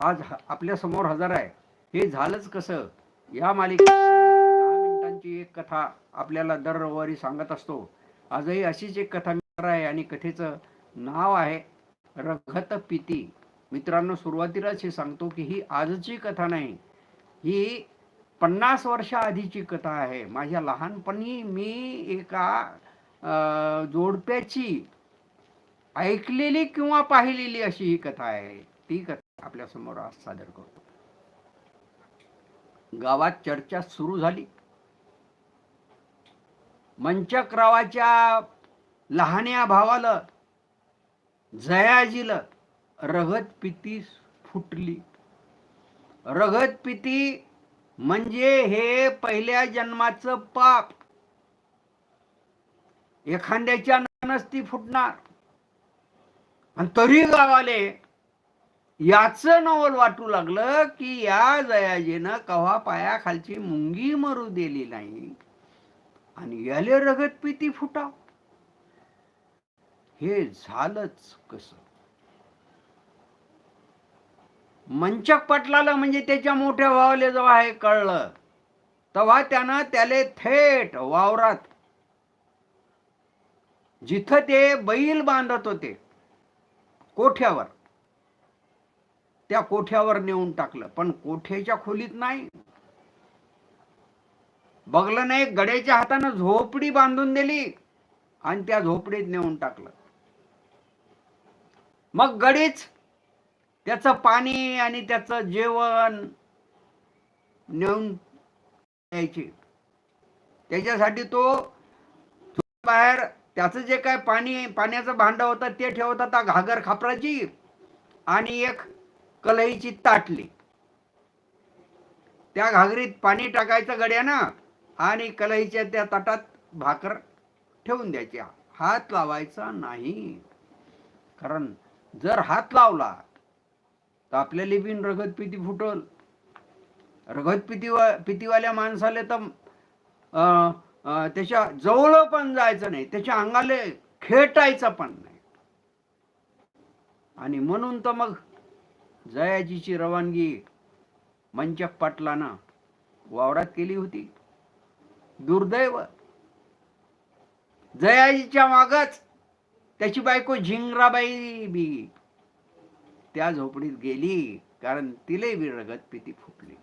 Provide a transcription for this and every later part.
आज आपल्यासमोर हजर आहे. हे झालंच कसं? या मालिकेत दहा मिनिटांची एक कथा आपल्याला दर रविवारी सांगत असतो. आजही अशीच एक कथा मित्र आहे आणि कथेचं नाव आहे रघत पिती मित्रांनो सुरुवातीलाच हे सांगतो की ही आजची कथा नाही. ही पन्नास वर्षा आधीची कथा आहे. माझ्या लहानपणी मी एका अं, जोडप्याची ऐकलेली किंवा पाहिलेली अशी ही कथा आहे. ती कथा आपल्यासमोर आज सादर करतो. गावात चर्चा सुरू झाली. मंचकरावाच्या लहान्या भावाला जयाजीला रगत पिती फुटली. रगत पिती म्हणजे हे पहिल्या जन्माचं पाप. एखाद्याच्या नसती फुटणार. आणि तरी गावाले याच नवल वाटू लागलं की या जयाजीनं कव्हा पायाखालची मुंगी मरू दिली नाही. आणि याले रगत पिती फुटाव. हे झालंच कस? मंचक पटलाला म्हणजे त्याच्या मोठ्या भावाले जेव्हा हे कळलं तेव्हा त्यानं त्याले थेट वावरात जिथं ते बैल बांधत होते कोठ्यावर? त्या कोठ्यावर नेऊन टाकलं. पण कोठ्याच्या खोलीत नाही. बघलं नाही गड्याच्या हातानं झोपडी बांधून दिली आणि त्या झोपडीत नेऊन टाकलं. मग गडीच त्याचं पाणी आणि त्याचं जेवण नेऊन द्यायची त्याच्यासाठी तो बाहेर त्याचं जे काय पाणी पाण्याचं भांडं होतं ते ठेवत होता घागर खापराची आणि एक कलईची ताटली. त्या घागरीत पाणी टाकायचं गड्यानं आणि कलईच्या त्या ताटात भाकर ठेवून द्यायची. हात लावायचा नाही. कारण जर हात लावला तर आपल्याला बिन रगत पिती फुटल. रगत पितीवा पितीवाल्या माणसाले तर त्याच्याजवळ पण जायचं नाही त्याच्या अंगाले खेटायचं पण नाही. आणि म्हणून तर मग जयाजीची रवानगी मंचक पाटलानं वावरात केली होती. दुर्दैव. जयाजीच्या मागच त्याची बायको झिंगराबाई बी त्या झोपडीत गेली कारण तिले बी पिती फुटली.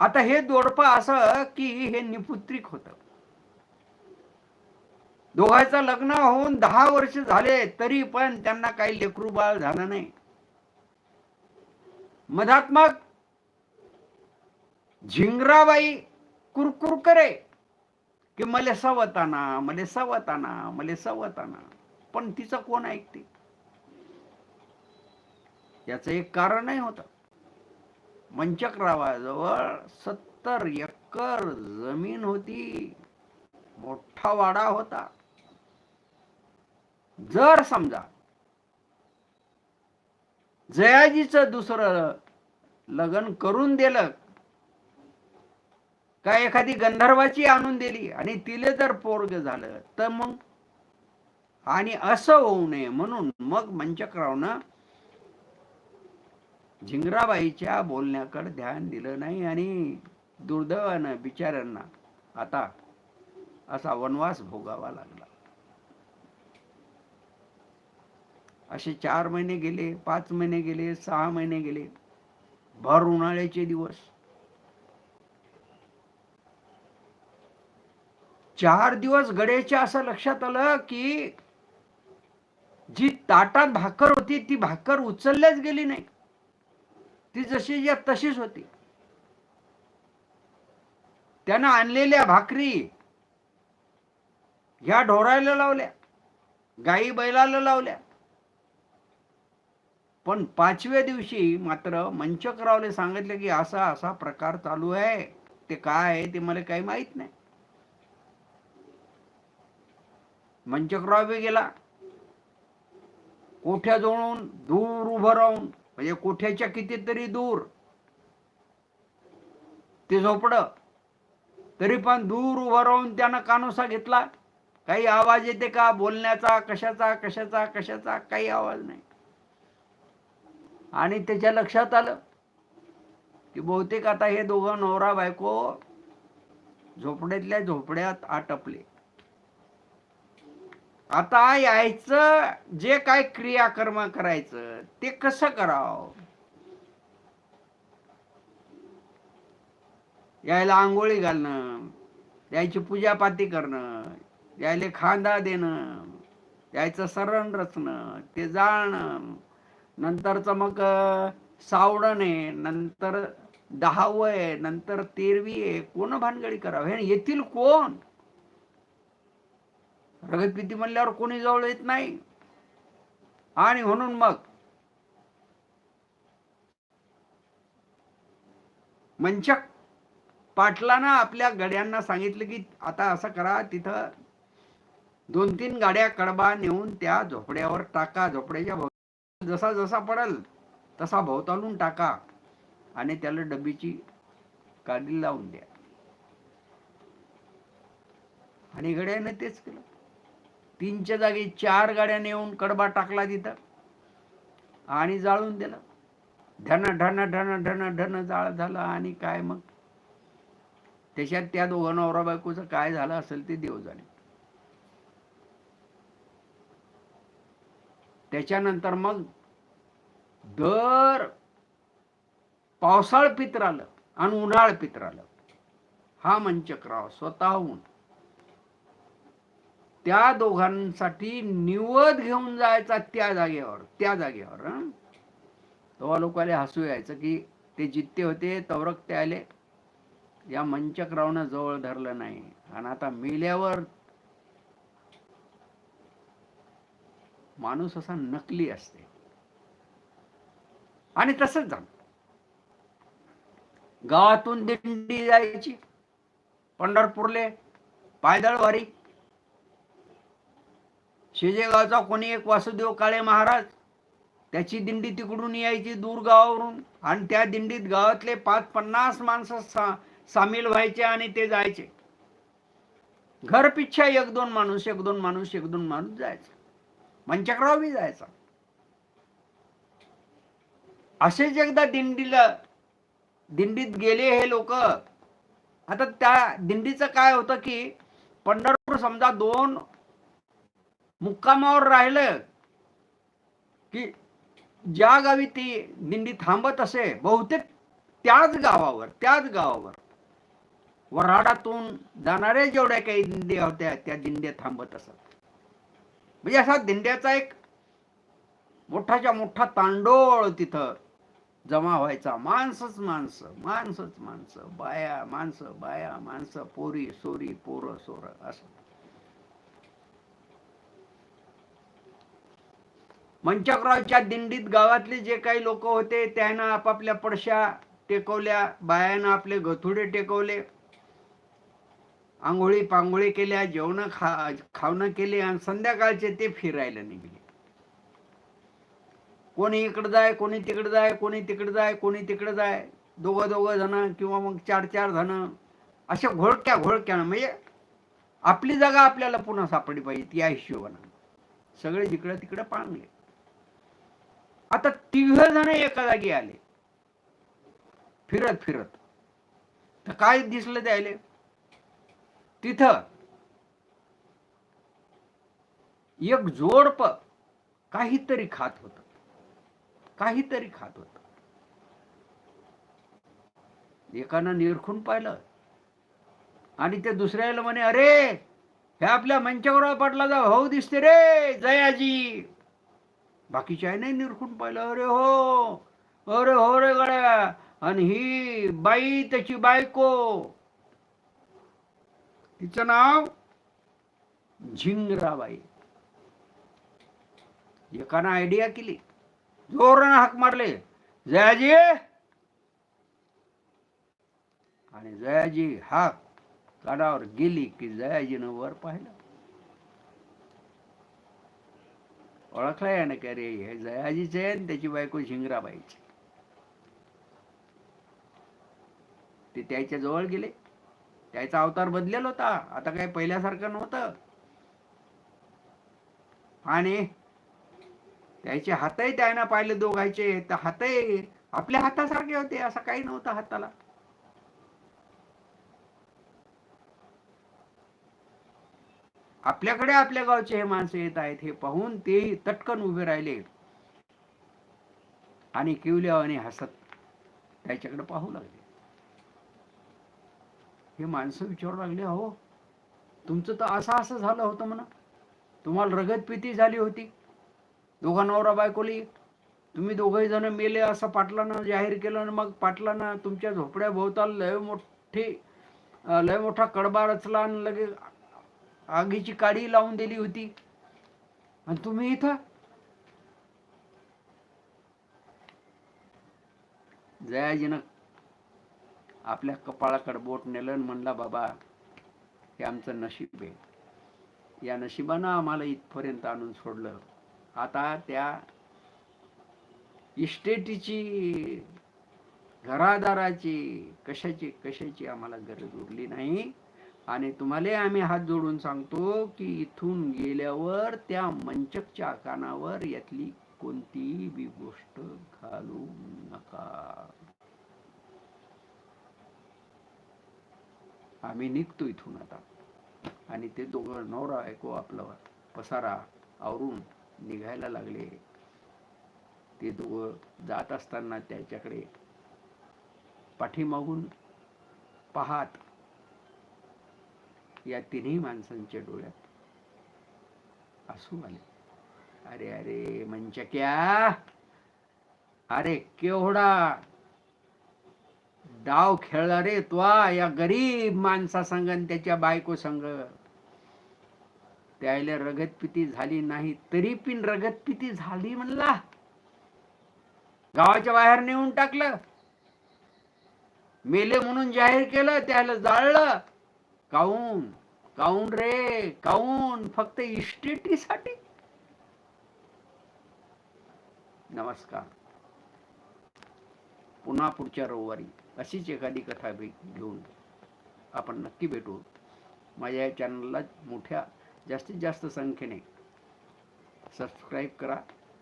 आता हे दोडपं असं की हे निपुत्रिक होत. दोघांचं लग्न होऊन दहा वर्ष झाले तरी पण त्यांना काही लेकरू बाळ झालं नाही. मधात्मक झिंगराबाई कुरकुर करे की मले सवताना मले सवताना मले सवताना पण तिचं कोण ऐकते? याचं एक कारणही होतं. मंचकरावाजवळ सत्तर एकर जमीन होती. मोठा वाडा होता. जर समजा जयाजीचं दुसरं लग्न करून दिलं का एखादी गंधर्वाची आणून दिली आणि तिले जर पोरग झालं तर मग? आणि असं होऊ नये म्हणून मग मंचकरावनं झिंगराबाईच्या बोलण्याकडे ध्यान दिलं नाही आणि दुर्दैवानं बिचाऱ्यांना आता असा वनवास भोगावा लागला. असे चार महिने गेले पाच महिने गेले सहा महिने गेले. भर उन्हाळ्याचे दिवस. चार दिवस गड्याच्या असं लक्षात आलं की जी ताटात भाकर होती ती भाकर उचलल्याच गेली नाही. ती जशी या तशीच होती. त्यानं आणलेल्या भाकरी ह्या ढोरायला लावल्या गाई बैलाला लावल्या. पण पाचव्या दिवशी मात्र मंचकरावले सांगितलं की असा असा प्रकार चालू आहे. ते काय आहे ते मला काही माहीत नाही. मंचकराव बी गेला. कोठ्याजवळून दूर उभं राहून म्हणजे कोठ्याच्या कितीतरी दूर. ते झोपडं. तरी पण दूर उभं राहून त्यानं कानोसा घेतला. काही आवाज येते का? बोलण्याचा कशाचा कशाचा कशाचा? काही आवाज नाही. आणि त्याच्या लक्षात आलं की बहुतेक आता हे दोघं नवरा बायको झोपड्यातल्या झोपड्यात आटपले. आता यायचं जे काय क्रियाकर्म करायचं ते कसं करावं? यायला आंघोळी घालणं यायची पूजापाती करणं यायला खांदा देणं यायचं सरण रचणं ते जाळणं नंतरचं मग सावडण आहे नंतर दहावं आहे नंतर तेरवी आहे कोण भानगडी करावं? हे येतील कोण? प्रगतपिती म्हणल्यावर कोणी जवळ येत नाही. आणि म्हणून मग मंचक पाटलानं आपल्या गड्यांना सांगितलं की आता असं करा तिथं दोन तीन गाड्या कडबा नेऊन त्या झोपड्यावर टाका झोपड्याच्या भोव जसा जसा पडल तसा भोवतालून टाका आणि त्याला डबीची काडी लावून द्या. आणि गड्यानं तेच केलं. तीनच्या जागी चार गाड्या नेऊन कडबा टाकला तिथं. आणि जाळून दिलं. धन ढन ढन ढन ढन जाळ झालं आणि काय मग? त्याच्यात त्या दोघं नवरा बायकोचं काय झालं असेल ते देव जाणे. त्याच्यानंतर मग दर पावसाळ पित्र आलं आणि उन्हाळ पित्र आलं. हा मंचक्राव स्वतःहून त्या दोघांसाठी निवद घेऊन जायचा त्या जागेवर त्या जागेवर तेव्हा लोकांना हसू यायचं की ते जित्ते होते तवरक ते आले. या मंचकरावनं जवळ धरलं नाही. आणि आता मेल्यावर माणूस असा नकली असते. आणि तसंच झालं. गावातून दिंडी जायची. पंढरपूरले पायदळ वारी शेजेगावचा कोणी एक वासुदेव काळे महाराज त्याची दिंडी तिकडून यायची दूर गावावरून आणि त्या दिंडीत गावातले पाच पन्नास माणसं सा सामील व्हायचे आणि ते जायचे. घर पिच्छा एक दोन माणूस एक दोन माणूस एक दोन माणूस जायचा. मंचक्राव बी जायचा. असेच एकदा दिंडीला दिंडीत गेले हे लोक. आता त्या दिंडीचं काय होतं की पंढरपूर समजा दोन मुक्कामावर राहिलं की ज्या गावी ती दिंडी थांबत असे बहुतेक त्याच गावावर त्याच गावावर वऱ्हाडातून जाणाऱ्या जेवढ्या काही दिंड्या होत्या त्या दिंड्या थांबत असत. म्हणजे असा दिंड्याचा एक मोठाच्या मोठा तांडोळ तिथं जमा व्हायचा. माणसंच माणसं माणसंच माणसं बाया माणसं बाया माणसं पोरी सोरी पोरं सोरं असं. मंचकरावच्या दिंडीत गावातले जे काही लोक होते त्यानं आपापल्या पडशा टेकवल्या बायानं आपले गथुडे टेकवले आंघोळी पांघोळी केल्या जेवण खा खावणं केले आणि संध्याकाळचे ते फिरायला निघले. कोणी इकडं जाय कोणी तिकडं जाय कोणी तिकडं जाय कोणी तिकडं जाय दोघं दोघं जण किंवा मग चार चार जण अशा घोळक्या घोळक्यानं म्हणजे आपली जागा आपल्याला पुन्हा सापडली पाहिजे या हिशोबानं. सगळे जिकडं तिकडं पांगले आता तिघ जण एका जागी आले. फिरत फिरत. तर काय दिसलं त्याले? तिथं एक जोडप काहीतरी खात होत. काहीतरी खात होत. एकानं निरखून पाहिलं. आणि ते दुसऱ्याला म्हणे अरे हे आपल्या मंचावर पाटलाचा भाऊ हो दिसते रे जयाजी. बाकीच्या नाही निरखून पाहिलं अरे हो अरे हो रे गड्या आणि ही बाई त्याची बायको. तिचं नाव झिंगराबाई. एकानं आयडिया केली. जोरानं हाक मारले. जयाजी! आणि जयाजी हाक कानावर गेली की जयाजीनं वर पाहिलं. ओळखला यानं का अरे हे जयाजीचे आहे आणि त्याची बायको झिंगराबाईची ते त्याच्याजवळ गेले. त्याचा अवतार बदलेला होता. आता काही पहिल्यासारखं नव्हतं. आणि त्याचे हातही त्यानं पाहिले दोघायचे तर हातही आपल्या हातासारखे होते. असं काही नव्हतं हाताला. आपल्याकडे आपल्या गावचे हे माणसं येत आहेत हे पाहून ते तटकन उभे राहिले. आणि किवल्यावाने आणि हसत त्याच्याकडे पाहू लागले. हे माणसं विचारू लागले हो तुमचं तर असं असं झालं होतं म्हणा. तुम्हाला रगत पिती झाली होती. दोघा नवरा बायकोली तुम्ही दोघही जण मेले असं पाटलानं जाहीर केलं आणि मग पाटलानं तुमच्या झोपड्या भोवताल लय मोठी लय मोठा कडबा रचला आणि लगे आगीची काडी लावून दिली होती. आणि तुम्ही इथं? जयाजीनं आपल्या कपाळाकडे बोट नेलं आणि म्हणला बाबा हे आमचं नशीब आहे. या नशिबानं आम्हाला इथपर्यंत आणून सोडलं. आता त्या इस्टेटीची घरादाराची कशाची कशाची आम्हाला गरज उरली नाही? आणि तुम्हाला आम्ही हात जोडून सांगतो की इथून गेल्यावर त्या मंचकच्या कानावर यातली कोणतीही बी गोष्ट घालू नका. आम्ही निघतो इथून आता. आणि ते दोघं नवरा ऐको आपला पसारा आवरून निघायला लागले. ते दोघं जात असताना त्याच्याकडे पाठीमागून पाहात या तिन्ही माणसांच्या डोळ्यात असू आले. अरे अरे मंचक्या! अरे केवढा डाव खेळला रे त्वा या गरीब माणसा संग आणि त्याच्या बायको संग. त्याला रगतपिती झाली नाही तरी पण रगतपिती झाली म्हणला. गावाच्या बाहेर नेऊन टाकलं. मेले म्हणून जाहीर केलं त्याला जाळलं. काऊन? काऊन रे? काऊन? फक्त इष्टिटीसाठी? नमस्कार. पुन्हा पुढच्या रविवारी अशीच एखादी कथा भेट घेऊन आपण नक्की भेटू. माझ्या या चॅनलला मोठ्या जास्तीत जास्त संख्येने सबस्क्राईब करा.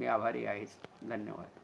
मी आभारी आहेच. धन्यवाद.